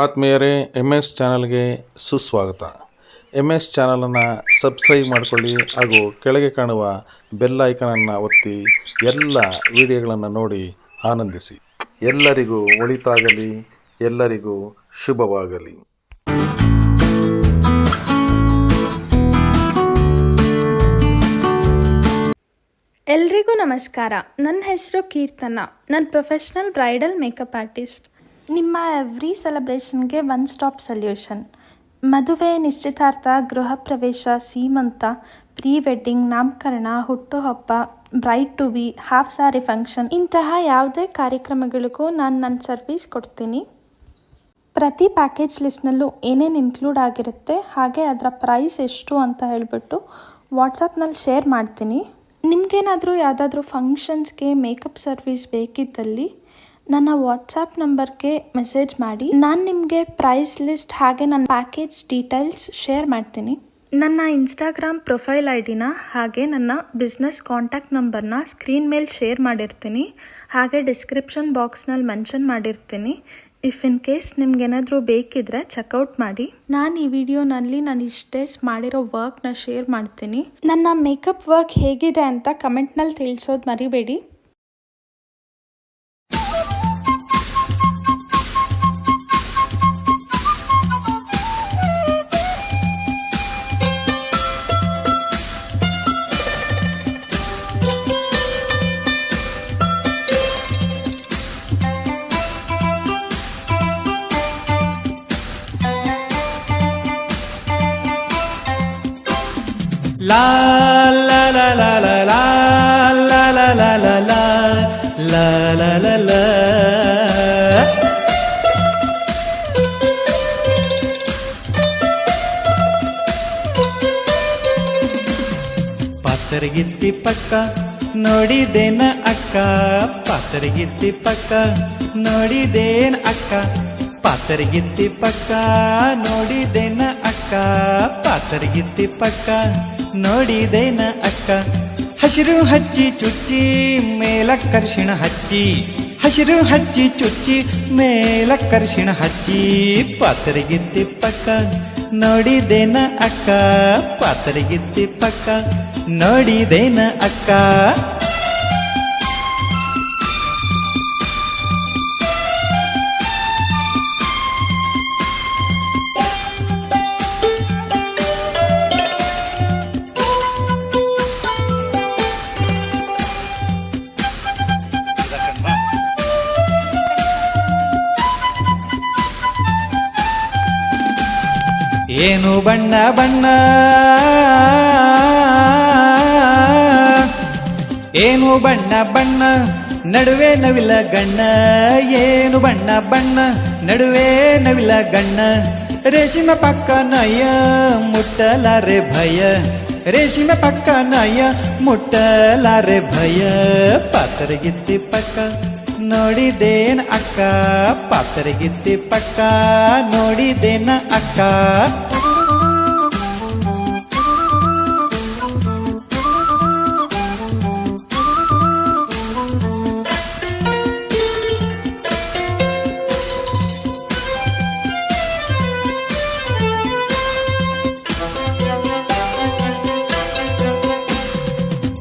ಆತ್ಮೀಯರೇ M S ಚಾನಲ್ಗೆ ಸುಸ್ವಾಗತ. ಎಂ ಎಸ್ ಚಾನಲನ್ನು ಸಬ್ಸ್ಕ್ರೈಬ್ ಮಾಡಿಕೊಳ್ಳಿ ಹಾಗೂ ಕೆಳಗೆ ಕಾಣುವ ಬೆಲ್ ಐಕನನ್ನು ಒತ್ತಿ ಎಲ್ಲ ವಿಡಿಯೋಗಳನ್ನು ನೋಡಿ ಆನಂದಿಸಿ. ಎಲ್ಲರಿಗೂ ಒಳಿತಾಗಲಿ, ಎಲ್ಲರಿಗೂ ಶುಭವಾಗಲಿ. ಎಲ್ರಿಗೂ ನಮಸ್ಕಾರ. ನನ್ನ ಹೆಸರು ಕೀರ್ತನ. ನಾನು ಪ್ರೊಫೆಷ್ನಲ್ ಬ್ರೈಡಲ್ ಮೇಕಪ್ ಆರ್ಟಿಸ್ಟ್. ನಿಮ್ಮ ಎವ್ರಿ ಸೆಲೆಬ್ರೇಷನ್ಗೆ ಒನ್ ಸ್ಟಾಪ್ ಸೊಲ್ಯೂಷನ್ ಮದುವೆ, ನಿಶ್ಚಿತಾರ್ಥ, ಗೃಹ ಪ್ರವೇಶ, ಸೀಮಂತ ಪ್ರೀ ವೆಡ್ಡಿಂಗ್ ನಾಮಕರಣ, ಹುಟ್ಟುಹಬ್ಬ bride to be half saree function ಇಂತಹ ಯಾವುದೇ ಕಾರ್ಯಕ್ರಮಗಳಿಗೂ ನಾನು ನನ್ನ ಸರ್ವಿಸ್ ಕೊಡ್ತೀನಿ. ಪ್ರತಿ ಪ್ಯಾಕೇಜ್ ಲಿಸ್ಟ್ನಲ್ಲೂ ಏನೇನು ಇನ್ಕ್ಲೂಡ್ ಆಗಿರುತ್ತೆ, ಹಾಗೆ ಅದರ ಪ್ರೈಸ್ ಎಷ್ಟು ಅಂತ ಹೇಳಿಬಿಟ್ಟು ವಾಟ್ಸಪ್ನಲ್ಲಿ ಶೇರ್ ಮಾಡ್ತೀನಿ. ನಿಮಗೇನಾದರೂ ಯಾವುದಾದ್ರೂ ಫಂಕ್ಷನ್ಸ್ಗೆ ಮೇಕಪ್ ಸರ್ವಿಸ್ ಬೇಕಿದ್ದಲ್ಲಿ ನನ್ನ ವಾಟ್ಸಪ್ ನಂಬರ್ಗೆ ಮೆಸೇಜ್ ಮಾಡಿ. ನಾನು ನಿಮಗೆ ಪ್ರೈಸ್ ಲಿಸ್ಟ್ ಹಾಗೆ ನನ್ನ ಪ್ಯಾಕೇಜ್ ಡೀಟೇಲ್ಸ್ ಶೇರ್ ಮಾಡ್ತೀನಿ. ನನ್ನ ಇನ್ಸ್ಟಾಗ್ರಾಮ್ ಪ್ರೊಫೈಲ್ ಐ ಡಿನ ಹಾಗೆ ನನ್ನ ಬಿಸ್ನೆಸ್ ಕಾಂಟ್ಯಾಕ್ಟ್ ನಂಬರ್ನ ಸ್ಕ್ರೀನ್ ಮೇಲೆ ಶೇರ್ ಮಾಡಿರ್ತೀನಿ. ಹಾಗೆ ಡಿಸ್ಕ್ರಿಪ್ಷನ್ ಬಾಕ್ಸ್ನಲ್ಲಿ ಮೆನ್ಷನ್ ಮಾಡಿರ್ತೀನಿ. ಇಫ್ ಇನ್ ಕೇಸ್ ನಿಮ್ಗೇನಾದರೂ ಬೇಕಿದ್ರೆ ಚೆಕ್ಔಟ್ ಮಾಡಿ. ನಾನು ಈ ವಿಡಿಯೋನಲ್ಲಿ ನಾನು ಇಷ್ಟೇ ಮಾಡಿರೋ ವರ್ಕ್ನ ಶೇರ್ ಮಾಡ್ತೀನಿ. ನನ್ನ ಮೇಕಪ್ ವರ್ಕ್ ಹೇಗಿದೆ ಅಂತ ಕಮೆಂಟ್ನಲ್ಲಿ ತಿಳಿಸೋದು ಮರಿಬೇಡಿ. ಪಾತರಗಿತ್ತಿ ಪಕ್ಕ, ನೋಡಿದೇನ ಅಕ್ಕ? ಪಾತರಗಿತ್ತಿ ಪಕ್ಕ, ನೋಡಿದೇನ ಅಕ್ಕ? ಪಾತರಗಿತ್ತಿ ಪಕ್ಕ, ನೋಡಿದೇನ ಅಕ್ಕ? ಪಾತರಗಿತ್ತಿ ಪಕ್ಕ, ನೋಡಿದೇನ ಅಕ್ಕ? ಹಸಿರು ಹಚ್ಚಿ ಚುಚ್ಚಿ ಮೇಲಕ್ಕರ್ಷಿಣ ಹಚ್ಚಿ. ಹಸಿರು ಹಚ್ಚಿ ಚುಚ್ಚಿ ಮೇಲಕ್ಕರ್ಷಿಣ ಹಚ್ಚಿ. ಪಾತರಗಿತ್ತಿ ಪಕ್ಕ, ನೋಡಿದೇನ ಅಕ್ಕ? ಪಾತರಗಿತ್ತಿ ಪಕ್ಕ ನೋಡಿದೇನ ಅಕ್ಕ? ಏನು ಬಣ್ಣ ಬಣ್ಣ ಏನು ಬಣ್ಣ ಬಣ್ಣ ನಡುವೆ ನವಿಲ ಗಣ್ಣ ಏನು ಬಣ್ಣ ಬಣ್ಣ ನಡುವೆ ನವಿಲ ಗಣ್ಣ ರೇಷ್ಮೆ ಪಕ್ಕ ನಯ ಮುಟ್ಟಲಾರೆ ಭಯ ರೇಷ್ಮೆ ಪಕ್ಕ ನಯ ಮುಟ್ಟಲಾರೆ ಭಯ ಪಾತರಗಿತ್ತಿ ಪಕ್ಕ ನೋಡಿದೇನ ಅಕ್ಕ? ಪಾತ್ರೆಗಿತ್ತಿ ಪಕ್ಕ ನೋಡಿದೇನ ಅಕ್ಕ?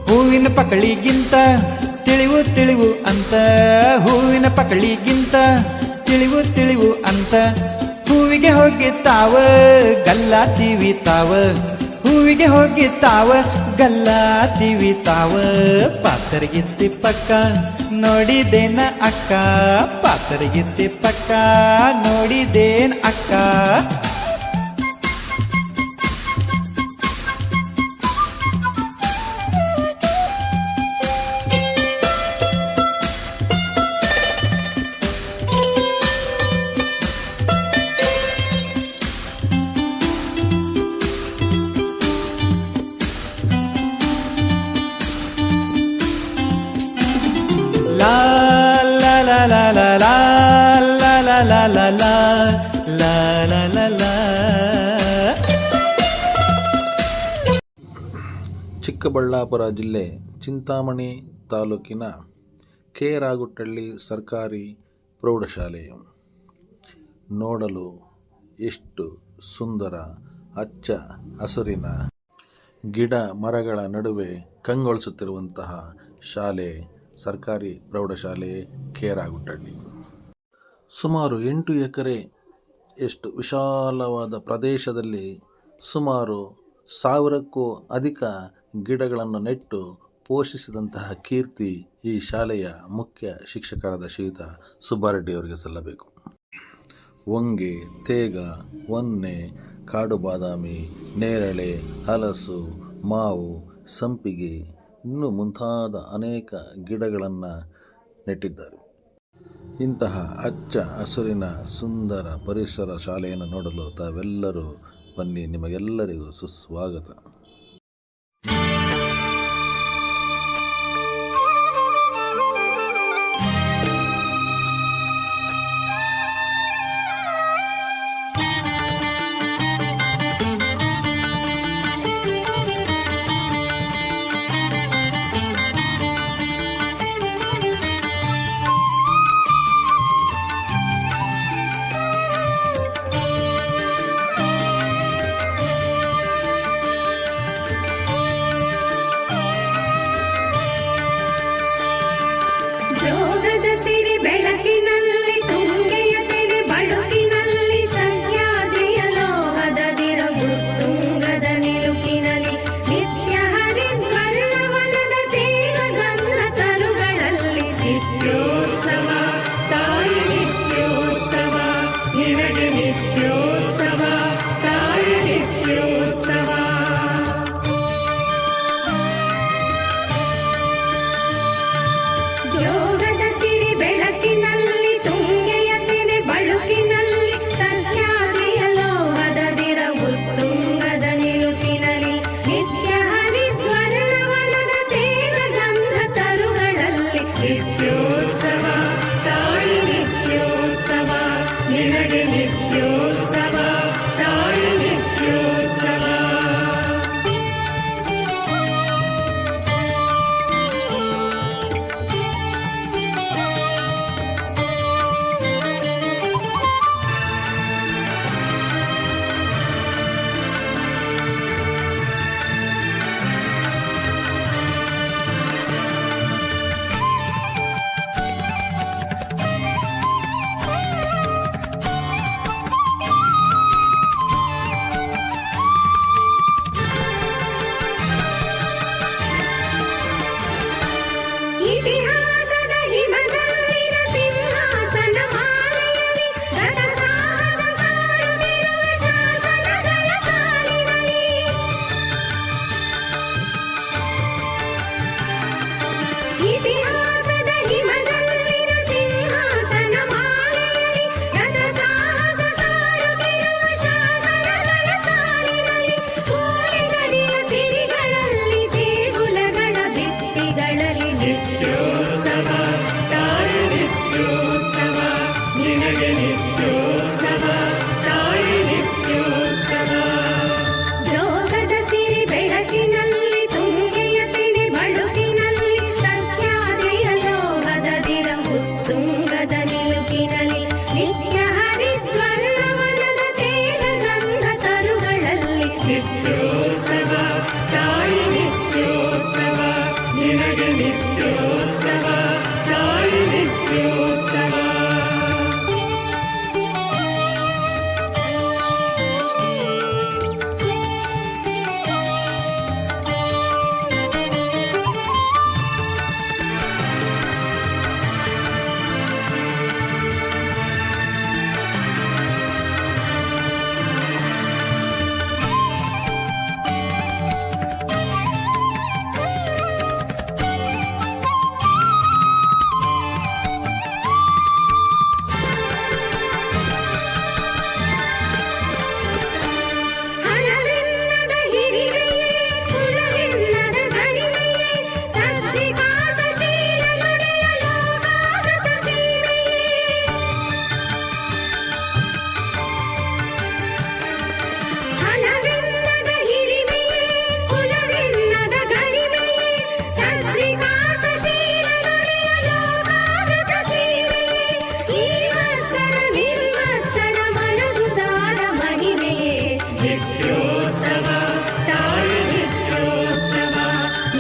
ಹೂವಿನ ಪಕಳಿಗಿಂತ ತಿಳಿವು ಅಂತ, ಹೂವಿನ ಪಕಳಿಗಿಂತ ತಿಳಿವು ತಿಳಿವು ಅಂತ. ಹೂವಿಗೆ ಹೋಗಿ ತಾವ, ಗಲ್ಲ ತೀವಿ ತಾವ. ಹೂವಿಗೆ ಹೋಗಿ ತಾವ, ಗಲ್ಲ ತೀವಿ ತಾವ. ಪಾತ್ರಗಿತ್ತಿ ಪಕ್ಕ, ನೋಡಿದೇನ ಅಕ್ಕ. ಪಾತ್ರಗಿತ್ತಿ ಪಕ್ಕ, ನೋಡಿದೇನ ಅಕ್ಕ. la la la la la la la la la la la Chikkaballapur ಜಿಲ್ಲೆ ಚಿಂತಾಮಣಿ ತಾಲೂಕಿನ ಕೆ ರಾಗುಟ್ಟಳ್ಳಿ ಸರ್ಕಾರಿ ಪ್ರೌಢಶಾಲೆಯು ನೋಡಲು ಎಷ್ಟು ಸುಂದರ ಅಚ್ಚ ಹಸುರಿನ ಗಿಡ ಮರಗಳ ನಡುವೆ ಕಂಗೊಳಿಸುತ್ತಿರುವಂತಹ ಶಾಲೆ ಸರ್ಕಾರಿ ಪ್ರೌಢಶಾಲೆ ಕೆ ಸುಮಾರು ಎಂಟು ಎಕರೆ ಎಷ್ಟು ವಿಶಾಲವಾದ ಪ್ರದೇಶದಲ್ಲಿ ಸುಮಾರು ಸಾವಿರಕ್ಕೂ ಅಧಿಕ ಗಿಡಗಳನ್ನು ನೆಟ್ಟು ಪೋಷಿಸಿದಂತಹ ಕೀರ್ತಿ ಈ ಶಾಲೆಯ ಮುಖ್ಯ ಶಿಕ್ಷಕರಾದ ಶ್ರೀಯುತ ಸುಬ್ಬಾರೆಡ್ಡಿಯವರಿಗೆ ಸಲ್ಲಬೇಕು. ಒಂಗೆ ತೇಗ ಒನ್ನೆ ಕಾಡು ಬಾದಾಮಿ, ನೇರಳೆ, ಹಲಸು, ಮಾವು, ಸಂಪಿಗೆ ಇನ್ನೂ ಮುಂತಾದ ಅನೇಕ ಗಿಡಗಳನ್ನು ನೆಟ್ಟಿದ್ದಾರೆ. ಇಂತಹ ಅಚ್ಚ ಹಸುರಿನ ಸುಂದರ ಪರಿಸರ ಶಾಲೆಯನ್ನು ನೋಡಲು ತಾವೆಲ್ಲರೂ ಬನ್ನಿ. ನಿಮಗೆಲ್ಲರಿಗೂ ಸುಸ್ವಾಗತ. máquina.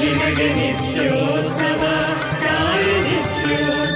ジュニジュニジュニジュニジュニジ